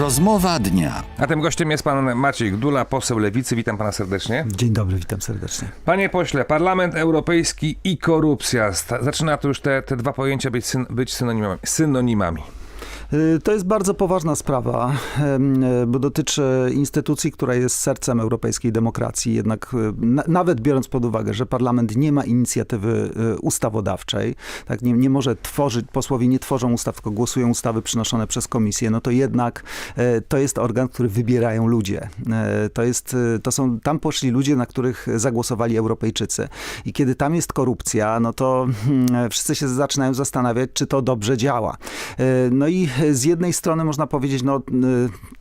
Rozmowa dnia. A tym gościem jest pan Maciej Gdula, poseł Lewicy. Witam pana serdecznie. Dzień dobry, witam serdecznie. Panie pośle, Parlament Europejski i korupcja. Zaczyna tu już te, te dwa pojęcia być, syn, być synonimami. synonimami. Y, To jest bardzo poważna sprawa, y, bo dotyczy instytucji, która jest sercem europejskiej demokracji. Jednak y, na, nawet biorąc pod uwagę, że parlament nie ma inicjatywy y, ustawodawczej, tak nie, nie może tworzyć, posłowie nie tworzą ustaw, tylko głosują ustawy przynoszone przez komisję, no to jednak y, to jest organ, który wybierają ludzie. Y, To jest, to są, tam poszli ludzie, na których zagłosowali Europejczycy. I kiedy tam jest korupcja, no to hmm, wszyscy się zaczynają zastanawiać, czy to dobrze działa. No i z jednej strony można powiedzieć, no y,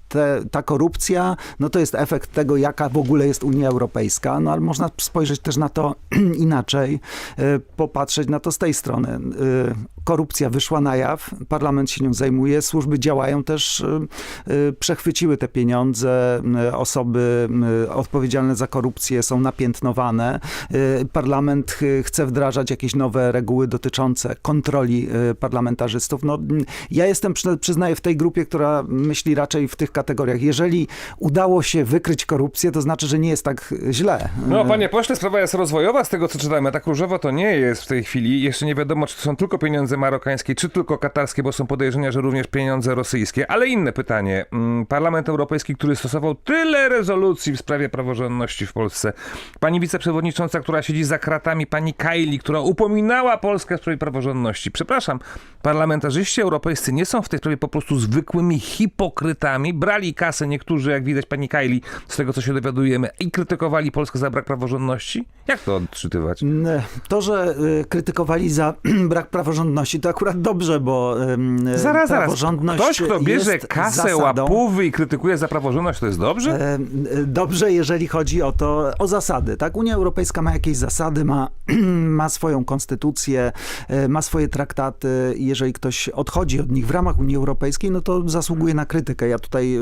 te, ta korupcja, no to jest efekt tego, jaka w ogóle jest Unia Europejska, no ale można spojrzeć też na to inaczej, y, popatrzeć na to z tej strony. Y, Korupcja wyszła na jaw, parlament się nią zajmuje, służby działają też, y, przechwyciły te pieniądze, osoby odpowiedzialne za korupcję są napiętnowane. Parlament ch- chce wdrażać jakieś nowe reguły dotyczące kontroli parlamentarzystów. No, ja jestem, przy- przyznaję, w tej grupie, która myśli raczej w tych kategoriach. Jeżeli udało się wykryć korupcję, to znaczy, że nie jest tak źle. No, panie pośle, sprawa jest rozwojowa z tego, co czytamy. Tak różowo to nie jest w tej chwili. Jeszcze nie wiadomo, czy to są tylko pieniądze marokańskie, czy tylko katarskie, bo są podejrzenia, że również pieniądze rosyjskie. Ale inne pytanie. Mm, Parlament Europejski, który stosował tyle rezolucji w sprawie praworządności w Polsce. Pani wiceprzewodnicząca, która siedzi za kratami, pani Kaili, która upominała Polskę w sprawie praworządności. Przepraszam, parlamentarzyści europejscy nie są w tej sprawie po prostu zwykłymi hipokrytami. Brali kasę niektórzy, jak widać pani Kaili, z tego co się dowiadujemy, i krytykowali Polskę za brak praworządności? Jak to odczytywać? N- To, że y, krytykowali za brak praworządności, to akurat dobrze, bo ym, Zaraz, zaraz. praworządność Ktoś, kto bierze kasę, zasadą, łapówy i krytykuje za praworządność, to jest dobrze? E, e, Dobrze, jeżeli chodzi o to, o zasady, tak? Unia Europejska ma jakieś zasady, ma, ma swoją konstytucję, e, ma swoje traktaty i jeżeli ktoś odchodzi od nich w ramach Unii Europejskiej, no to zasługuje na krytykę. Ja tutaj,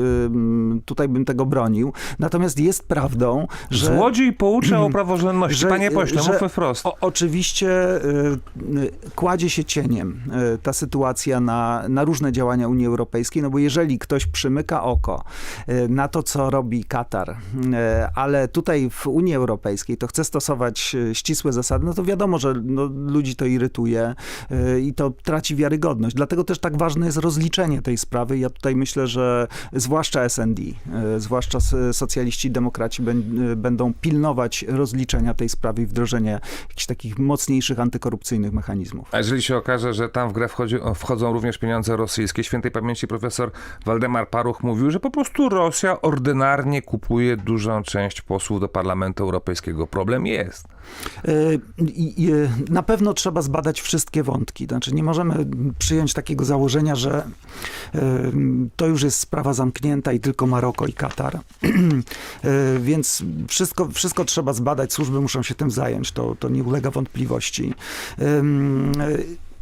tutaj bym tego bronił. Natomiast jest prawdą, że... Złodziej poucza o praworządności. Panie pośle, że mówmy wprost. O, oczywiście y, kładzie się cieniem y, ta sytuacja na, na różne działania Unii Europejskiej, no bo jeżeli ktoś przymyka oko y, na to, co robi Katar, ale tutaj w Unii Europejskiej to chce stosować ścisłe zasady, no to wiadomo, że no, ludzi to irytuje i to traci wiarygodność. Dlatego też tak ważne jest rozliczenie tej sprawy. Ja tutaj myślę, że zwłaszcza SND, y, zwłaszcza socjaliści i demokraci y, będą pilnować rozliczenia tej sprawy i wdrożenia jakichś takich mocniejszych antykorupcyjnych mechanizmów. A jeżeli się okaże, że tam w grę wchodzi, wchodzą również pieniądze rosyjskie, świętej pamięci profesor Waldemar Paruch mówił, że po prostu Rosja ordynarnie kupuje dużą część posłów do Parlamentu Europejskiego. Problem jest. Y, Na pewno trzeba zbadać wszystkie wątki. Znaczy nie możemy przyjąć takiego założenia, że to już jest sprawa zamknięta i tylko Maroko i Katar. Y, Więc wszystko, wszystko trzeba zbadać, służby muszą się tym zająć, to, to nie ulega wątpliwości.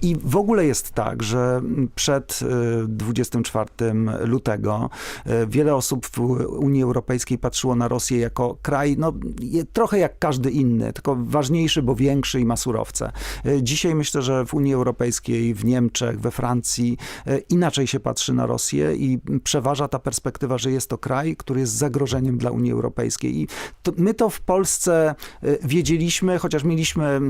Y, I w ogóle jest tak, że przed y, 24 lutego y, wiele osób w Unii Europejskiej patrzyło na Rosję jako kraj, no trochę jak każdy inny, tylko ważniejszy, bo większy i ma surowce. Y, Dzisiaj myślę, że w Unii Europejskiej, w Niemczech, we Francji y, inaczej się patrzy na Rosję i przeważa ta perspektywa, że jest to kraj, który jest zagrożeniem dla Unii Europejskiej. I to, my to w Polsce y, wiedzieliśmy, chociaż mieliśmy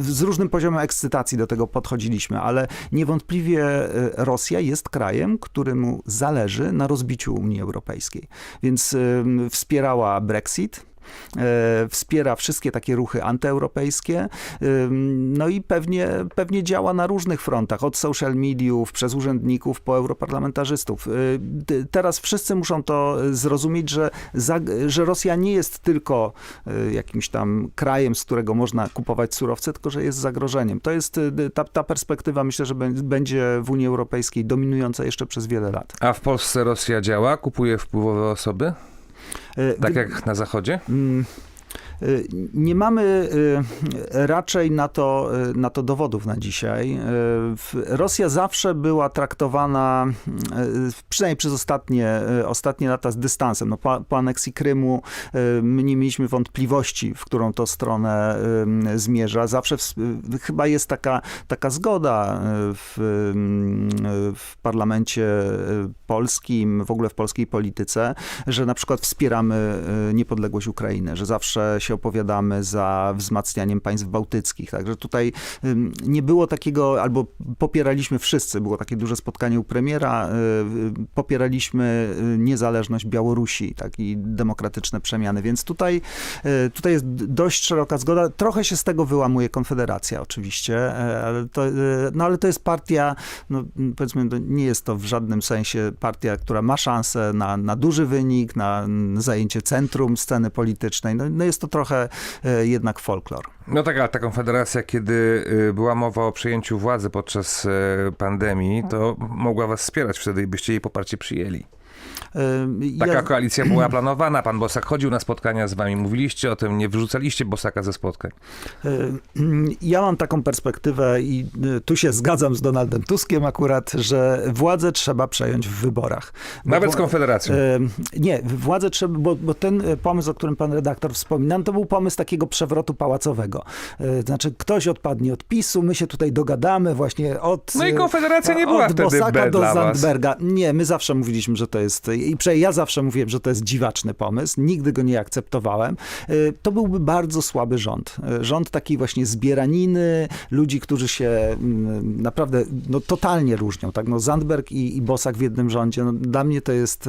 z różnym poziomem ekscytacji do tego podchodziliśmy, ale niewątpliwie y, Rosja jest krajem, któremu zależy na rozbiciu Unii Europejskiej. Więc wspierała Brexit, e, wspiera wszystkie takie ruchy antyeuropejskie, ym, no i pewnie, pewnie działa na różnych frontach, od social mediów, przez urzędników, po europarlamentarzystów. D- Teraz wszyscy muszą to zrozumieć, że, za, że Rosja nie jest tylko jakimś tam krajem, z którego można kupować surowce, tylko że jest zagrożeniem. To jest ta, ta perspektywa, myślę, że bę- będzie w Unii Europejskiej dominująca jeszcze przez wiele lat. A w Polsce Rosja działa, kupuje wpływowe osoby, tak wy- jak na Zachodzie? Y, Nie mamy y, raczej na to, y, na to dowodów na dzisiaj. Rosja zawsze była traktowana, przynajmniej przez ostatnie, ostatnie lata, z dystansem. No, po, po aneksji Krymu my nie mieliśmy wątpliwości, w którą to stronę zmierza. Zawsze w, chyba jest taka, taka zgoda w, w parlamencie polskim, w ogóle w polskiej polityce, że na przykład wspieramy niepodległość Ukrainy, że zawsze się opowiadamy za wzmacnianiem państw bałtyckich. Także tutaj nie było takiego, albo popieraliśmy wszyscy, było takie duże spotkanie u premiera, y, y, popieraliśmy y, niezależność Białorusi, tak, i demokratyczne przemiany, więc tutaj, tutaj jest dość szeroka zgoda. Trochę się z tego wyłamuje Konfederacja oczywiście, e, ale to, y, no ale to jest partia, no, powiedzmy, nie jest to w żadnym sensie partia, która ma szansę na, na duży wynik, na zajęcie centrum sceny politycznej. No, no jest to trochę e, jednak folklor. No tak, ale ta konfederacja, kiedy y, była mowa o przejęciu władzy podczas e, pandemii, to mogła was wspierać wtedy i byście jej poparcie przyjęli. Taka ja- koalicja była planowana, pan Bosak chodził na spotkania z wami, mówiliście o tym, nie wyrzucaliście Bosaka ze spotkań. Ja mam taką perspektywę i e, tu się zgadzam z Donaldem Tuskiem akurat, że władzę trzeba przejąć w wyborach. Bo Nawet z Konfederacją. Nie, władzę trzeba, bo, bo ten e, pomysł, o którym pan redaktor wspominał, to był pomysł takiego przewrotu pałacowego. E, Znaczy ktoś odpadnie od PiSu, my się tutaj dogadamy właśnie od... No i Konfederacja nie była od wtedy Bosaka do dla was. Zandberga. Nie, my zawsze mówiliśmy, że to jest, i przynajmniej ja zawsze mówiłem, że to jest dziwaczny pomysł, nigdy go nie akceptowałem. E, To byłby bardzo słaby rząd. E, Rząd takiej właśnie zbieraniny, ludzi, którzy się mm, naprawdę no, totalnie różnią. Tak? No, Zandberg i, i Bosak w jednym rządzie, no, dla mnie to jest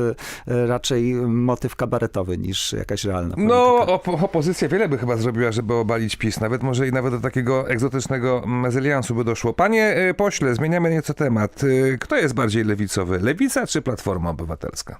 e, raczej motyw kabaretowy niż jakaś realna No, polityka. op- opozycja wiele by chyba zrobiła, żeby obalić PiS. Nawet może i nawet do takiego egzotycznego mezyliansu by doszło. Panie y, pośle, zmieniamy nieco temat. Y, Kto jest bardziej lewicowy? Lewica czy Platforma Obywatelska?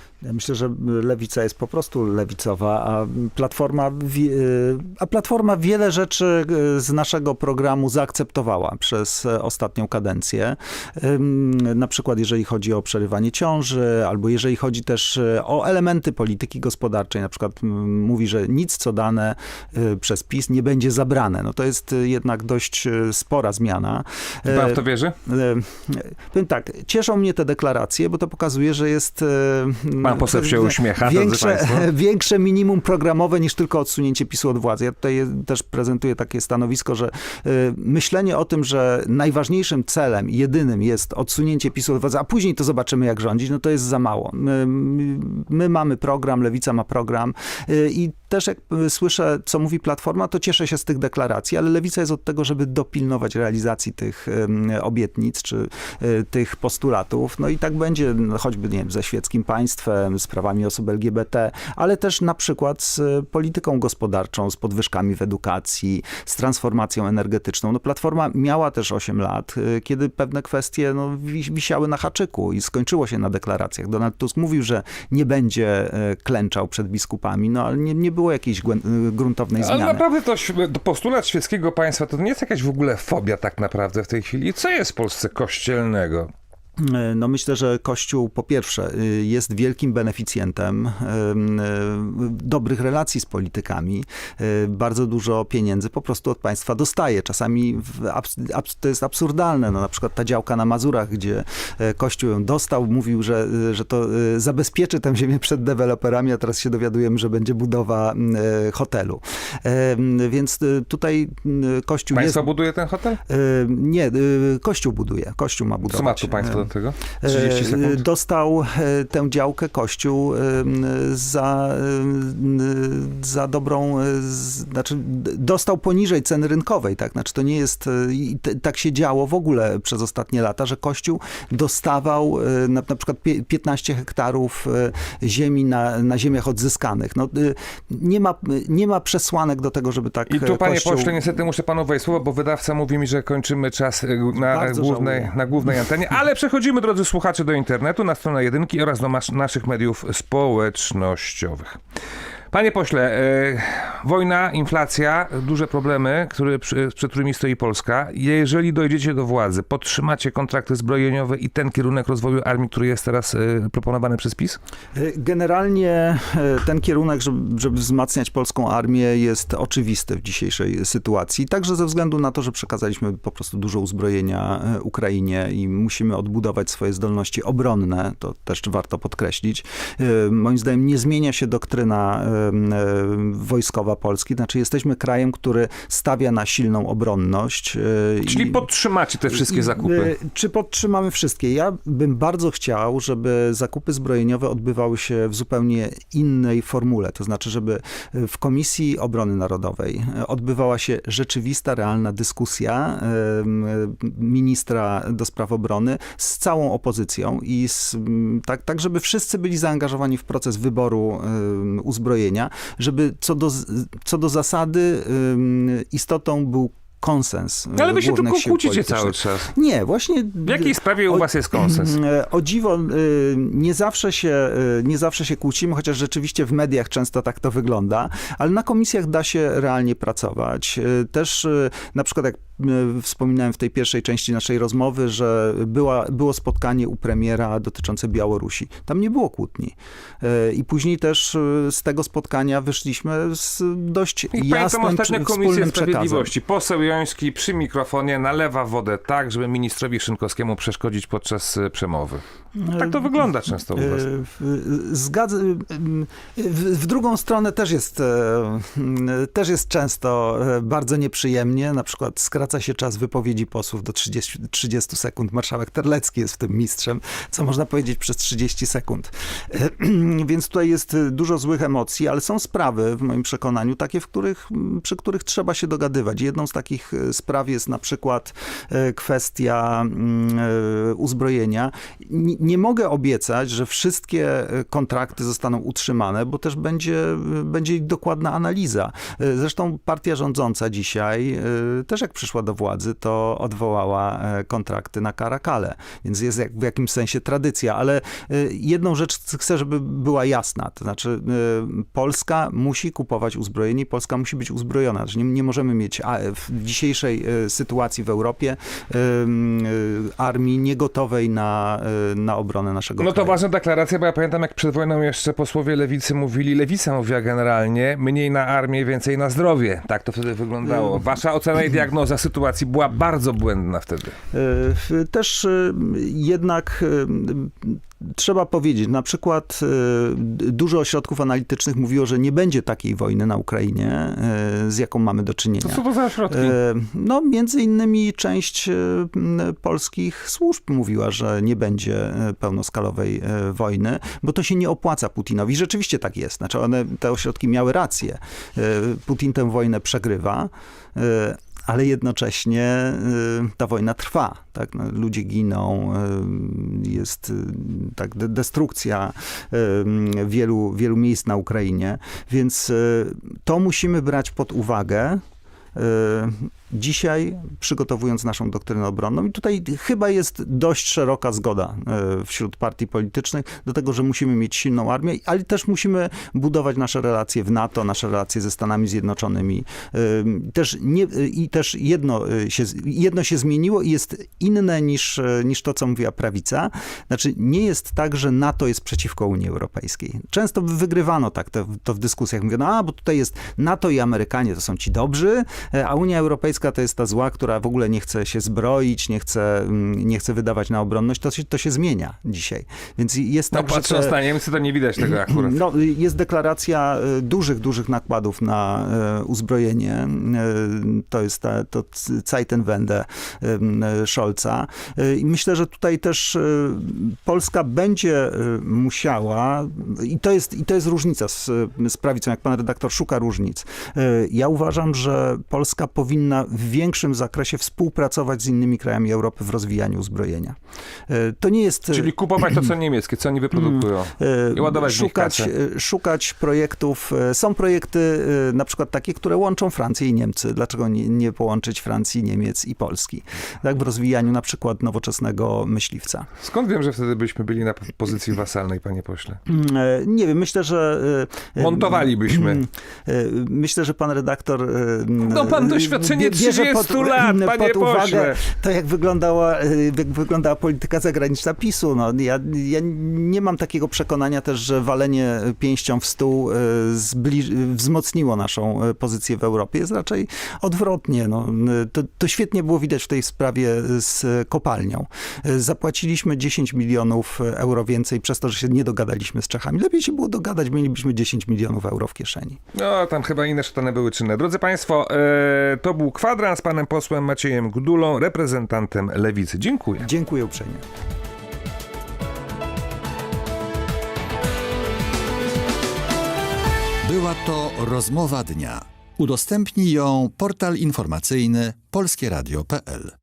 myślę, że lewica jest po prostu lewicowa, a platforma, y, a platforma wiele rzeczy y, z naszego programu zaakceptowała przez e, ostatnią kadencję. Na przykład jeżeli chodzi o przerywanie ciąży, albo jeżeli chodzi też y, o elementy polityki gospodarczej, na przykład mówi, że nic co dane y, przez PiS nie będzie zabrane. No to jest y, jednak dość y, spora zmiana. Pan w to wierzy? Powiem tak, cieszą mnie te deklaracje, bo to pokazuje, że jest. e, Pan poseł się uśmiecha, większe, większe minimum programowe niż tylko odsunięcie PiSu od władzy. Ja tutaj też prezentuję takie stanowisko, że e, myślenie o tym, że najważniejszym celem, jedynym jest odsunięcie PiSu od władzy, a później to zobaczymy, jak rządzić, no to jest za mało. My, my mamy program, Lewica ma program e, i też jak e, słyszę, co mówi Platforma, to cieszę się z tych deklaracji, ale Lewica jest od tego, żeby dopilnować realizacji tych obietnic, czy e, tych postulatów. No i tak będzie no, choćby, nie wiem, ze świeckim państwem, z prawami osób LGBT, ale też na przykład z e, polityką gospodarczą, z podwyżkami w edukacji, z transformacją energetyczną. No Platforma miała też 8 lat, kiedy pewne kwestie no, wi- wisiały na haczyku i skończyło się na deklaracjach. Donald Tusk mówił, że nie będzie klęczał przed biskupami, no ale nie, nie było jakiejś głę- e, gruntownej Ale zmiany. naprawdę to postulat świeckiego państwa to nie jest jakaś w ogóle fobia tak naprawdę w tej chwili. Co jest w Polsce kościelnego? No myślę, że Kościół po pierwsze y, jest wielkim beneficjentem y, y, dobrych relacji z politykami. Bardzo dużo pieniędzy po prostu od państwa dostaje. Czasami to jest absurdalne. No, na przykład ta działka na Mazurach, gdzie e, Kościół ją dostał, mówił, że, że to zabezpieczy tę ziemię przed deweloperami, a teraz się dowiadujemy, że będzie budowa hotelu. E, Więc tutaj Kościół Państwo jest... buduje ten hotel? Nie, Kościół buduje. Kościół ma budować. Co ma tu państwo do tego? E, 30 sekund? Dostał e, tę działkę Kościół za, za dobrą, e, znaczy dostał poniżej ceny rynkowej, tak? Znaczy to nie jest, e, tak się działo w ogóle przez ostatnie lata, że Kościół dostawał e, na, na przykład pie- 15 hektarów e, ziemi na, na ziemiach odzyskanych. No, e, nie, ma, nie ma przesłanek do tego, żeby tak I tu, e, panie Kościół... pośle, niestety muszę panu wejść słowo, bo wydawca mówi mi, że kończymy czas na Bardzo głównej, żałuję. na głównej antenie, ale przechodzimy, drodzy słuchacze, do internetu, na stronę jedynki oraz do naszych mediów społecznościowych. Panie pośle, e, wojna, inflacja, duże problemy, które, przed którymi stoi Polska. Jeżeli dojdziecie do władzy, podtrzymacie kontrakty zbrojeniowe i ten kierunek rozwoju armii, który jest teraz e, proponowany przez PiS? Generalnie e, ten kierunek, żeby, żeby wzmacniać polską armię jest oczywisty w dzisiejszej sytuacji. Także ze względu na to, że przekazaliśmy po prostu dużo uzbrojenia e, Ukrainie i musimy odbudować swoje zdolności obronne, to też warto podkreślić. E, Moim zdaniem nie zmienia się doktryna e, e, wojskowa Polski. Znaczy jesteśmy krajem, który stawia na silną obronność. e, Czyli i- podtrzymacie te wszystkie zakupy? e, Czy podtrzymamy wszystkie? Ja bym bardzo chciał, żeby zakupy zbrojeniowe odbywały się w zupełnie innej formule. To znaczy, żeby e, w Komisji Obrony Narodowej e, odbywała się rzeczywista, realna dyskusja e, ministra do spraw obrony z całą opozycją i z, tak, tak, żeby wszyscy byli zaangażowani w proces wyboru em, uzbrojenia, żeby co do, co do zasady istotą był konsens. No Ale wy się tylko kłócicie cały czas. Nie, właśnie. W jakiej sprawie u was jest konsens? E, O dziwo, e, nie zawsze, się, e, nie zawsze się kłócimy, chociaż rzeczywiście w mediach często tak to wygląda, ale na komisjach da się realnie pracować. Też na przykład jak wspominałem w tej pierwszej części naszej rozmowy, że była, było spotkanie u premiera dotyczące Białorusi. Tam nie było kłótni. I później też z tego spotkania wyszliśmy z dość I jasnym, Komisję wspólnym przekazem. Sprawiedliwości. Poseł Przy mikrofonie nalewa wodę tak, żeby ministrowi Szynkowskiemu przeszkodzić podczas e, przemowy. Tak to wygląda często u was. E, w- Zgadza, w, drugą stronę też jest, e, też jest często e, bardzo nieprzyjemnie. Na przykład skraca się czas wypowiedzi posłów do 30, 30 sekund. Marszałek Terlecki jest w tym mistrzem, co można powiedzieć przez 30 sekund. Więc tutaj jest dużo złych emocji, ale są sprawy, w moim przekonaniu, takie, w których, przy których trzeba się dogadywać. Jedną z takich spraw jest na przykład kwestia mm, uzbrojenia. Nie, mogę obiecać, że wszystkie e, kontrakty zostaną utrzymane, bo też będzie, będzie ich dokładna analiza. E, Zresztą partia rządząca dzisiaj, e, też jak przyszła do władzy, to odwołała e, kontrakty na Karakale, więc jest jak, w jakimś sensie tradycja, ale e, jedną rzecz chcę, żeby była jasna, to znaczy e, Polska musi kupować uzbrojenie Polska musi być uzbrojona. Znaczy nie, nie możemy mieć w dzisiejszej e, sytuacji w Europie e, e, armii niegotowej na, e, na obronę naszego No to kraju. ważna deklaracja, bo ja pamiętam, jak przed wojną jeszcze posłowie lewicy mówili, lewica mówiła generalnie, mniej na armię, więcej na zdrowie. Tak to wtedy wyglądało. Wasza ocena i diagnoza sytuacji była bardzo błędna wtedy. E, Też e, jednak e, trzeba powiedzieć, na przykład e, dużo ośrodków analitycznych mówiło, że nie będzie takiej wojny na Ukrainie, e, z jaką mamy do czynienia. To co to za środki? E, No, między innymi część polskich służb mówiła, że nie będzie pełnoskalowej wojny, bo to się nie opłaca Putinowi. Rzeczywiście tak jest. Znaczy one, te ośrodki miały rację. Putin tę wojnę przegrywa. Ale jednocześnie y, ta wojna trwa. Tak? No, ludzie giną, y, jest y, tak, de- destrukcja wielu, wielu miejsc na Ukrainie, więc to musimy brać pod uwagę. Dzisiaj, przygotowując naszą doktrynę obronną, i tutaj chyba jest dość szeroka zgoda y, wśród partii politycznych do tego, że musimy mieć silną armię, ale też musimy budować nasze relacje w NATO, nasze relacje ze Stanami Zjednoczonymi. Y, Też nie, y, I też jedno się, jedno się zmieniło i jest inne niż, niż to, co mówiła prawica. Znaczy, nie jest tak, że NATO jest przeciwko Unii Europejskiej. Często wygrywano tak to, to w dyskusjach. Mówiono, a bo tutaj jest NATO i Amerykanie to są ci dobrzy, e, a Unia Europejska to jest ta zła, która w ogóle nie chce się zbroić, nie chce, mm, nie chce wydawać na obronność. To się, to się zmienia dzisiaj. Więc jest No tak, że patrząc te- na Niemcy, to nie widać tego akurat. no, jest deklaracja e, dużych, dużych nakładów na e, uzbrojenie. E, To jest ta, to Zeitenwende Scholza. I myślę, że tutaj też Polska będzie musiała, i to jest, i to jest różnica z, z prawicą, jak pan redaktor szuka różnic. Ja uważam, że Polska powinna w większym zakresie współpracować z innymi krajami Europy w rozwijaniu uzbrojenia. E, To nie jest... e, Czyli kupować to, co niemieckie, co oni wyprodukują. E, I ładować szukać, szukać projektów. Są projekty na przykład takie, które łączą Francję i Niemcy. Dlaczego nie, nie połączyć Francji, Niemiec i Polski? Tak, w rozwijaniu na przykład nowoczesnego myśliwca. Skąd wiem, że wtedy byśmy byli na pozycji wasalnej, panie pośle? Mm, Nie wiem, myślę, że... Montowalibyśmy. mm, Myślę, że pan redaktor... No pan doświadczenie bierze 30 lat, panie pod uwagę pośle. to, jak wyglądała, e, jak wyglądała polityka zagraniczna PiSu. No, ja, ja nie mam takiego przekonania też, że walenie pięścią w stół e, zbliż- wzmocniło naszą e, pozycję w Europie. Jest raczej odwrotnie. No, to, to świetnie było widać w tej sprawie z kopalnią. Zapłaciliśmy 10 milionów euro więcej przez to, że się nie dogadaliśmy z Czechami. Lepiej się było dogadać, mielibyśmy 10 milionów euro w kieszeni. No, tam chyba inne szatany były czynne. Drodzy Państwo, to był kwadrans z panem posłem Maciejem Gdulą, reprezentantem Lewicy. Dziękuję. Dziękuję uprzejmie. Była to rozmowa dnia. Udostępnij ją portal informacyjny polskieradio.pl.